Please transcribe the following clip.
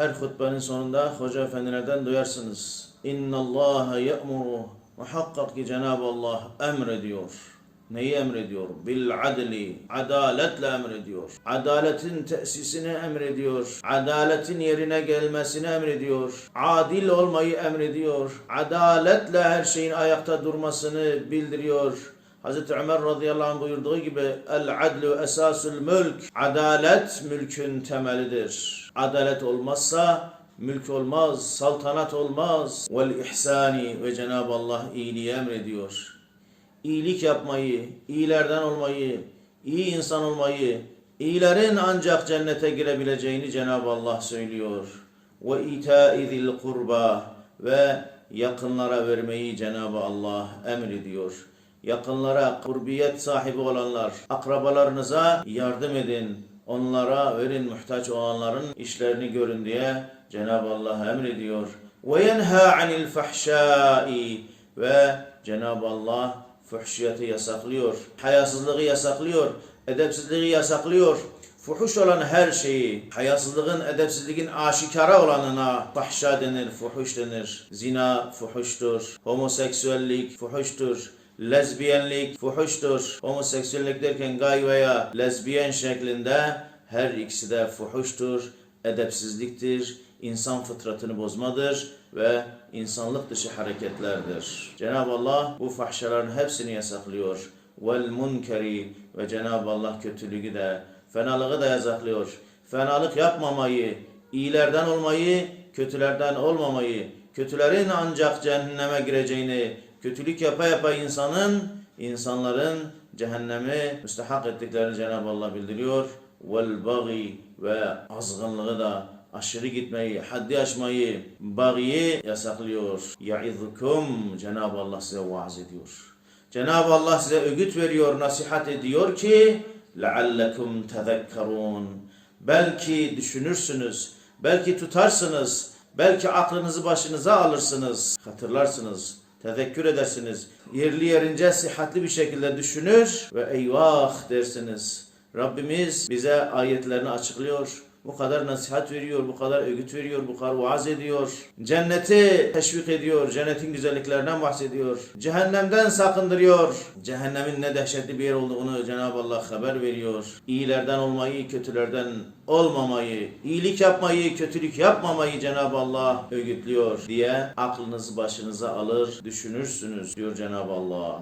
Her hutbenin sonunda hoca efendilerden duyarsınız. İnna Allah ya'muru muhakkak ki Cenab-ı Allah emrediyor. Neyi emrediyor? Bil adli. Adaletle emrediyor. Adaletin tesisini emrediyor. Adaletin yerine gelmesini emrediyor. Adil olmayı emrediyor. Adaletle her şeyin ayakta durmasını bildiriyor. Hazreti Ömer radıyallahu anh buyurduğu gibi El adlu esasul mülk. Adalet mülkün temelidir. Adalet olmazsa mülk olmaz, saltanat olmaz. Vel ihsani ve Cenab-ı Allah iyiliği emrediyor. İyilik yapmayı, iyilerden olmayı, iyi insan olmayı, iyilerin ancak cennete girebileceğini Cenab-ı Allah söylüyor. Ve itâizil kurba ve yakınlara vermeyi Cenab-ı Allah emrediyor. Yakınlara kurbiyet sahibi olanlar, akrabalarınıza yardım edin. Onlara verin muhtaç olanların işlerini görün diye Cenab-ı Allah emrediyor. Ve yenha anil fahşai ve Cenab-ı Allah fuhşiyeti yasaklıyor. Hayasızlığı yasaklıyor. Edepsizliği yasaklıyor. Fuhuş olan her şeyi, hayasızlığın, edepsizliğin aşikara olanına fahşa denir, fuhuş denir. Zina fuhuştur, homoseksüellik fuhuştur, lezbiyenlik fuhuştur. Homoseksüellik derken gay veya lezbiyen şeklinde her ikisi de fuhuştur, edepsizliktir, insan fıtratını bozmadır ve insanlık dışı hareketlerdir. Cenab-ı Allah bu fahşaların hepsini yasaklıyor. Vel munkeri ve Cenab-ı Allah kötülüğü de, fenalığı da yasaklıyor. Fenalık yapmamayı, iyilerden olmayı, kötülerden olmamayı, kötülerin ancak cehenneme gireceğini, kötülük yapa yapa insanın, insanların cehennemi müstehak ettiklerini Cenab-ı Allah bildiriyor. Vel bagi ve azgınlığı da aşırı gitmeyi, haddi aşmayı, bagiyi yasaklıyor. Ya'izukum Cenab-ı Allah size vaaz ediyor. Cenab-ı Allah size öğüt veriyor, nasihat ediyor ki لَعَلَّكُمْ تَذَكَّرُونَ Belki düşünürsünüz, belki tutarsınız, belki aklınızı başınıza alırsınız, hatırlarsınız, tezekkür edersiniz. Yerli yerince sıhhatli bir şekilde düşünür ve eyvah dersiniz. Rabbimiz bize ayetlerini açıklıyor. Bu kadar nasihat veriyor, bu kadar öğüt veriyor, bu kadar vaaz ediyor. Cenneti teşvik ediyor, cennetin güzelliklerinden bahsediyor. Cehennemden sakındırıyor. Cehennemin ne dehşetli bir yer olduğunu Cenab-ı Allah haber veriyor. İyilerden olmayı, kötülerden olmamayı, iyilik yapmayı, kötülük yapmamayı Cenab-ı Allah öğütlüyor diye aklınızı başınıza alır, düşünürsünüz diyor Cenab-ı Allah.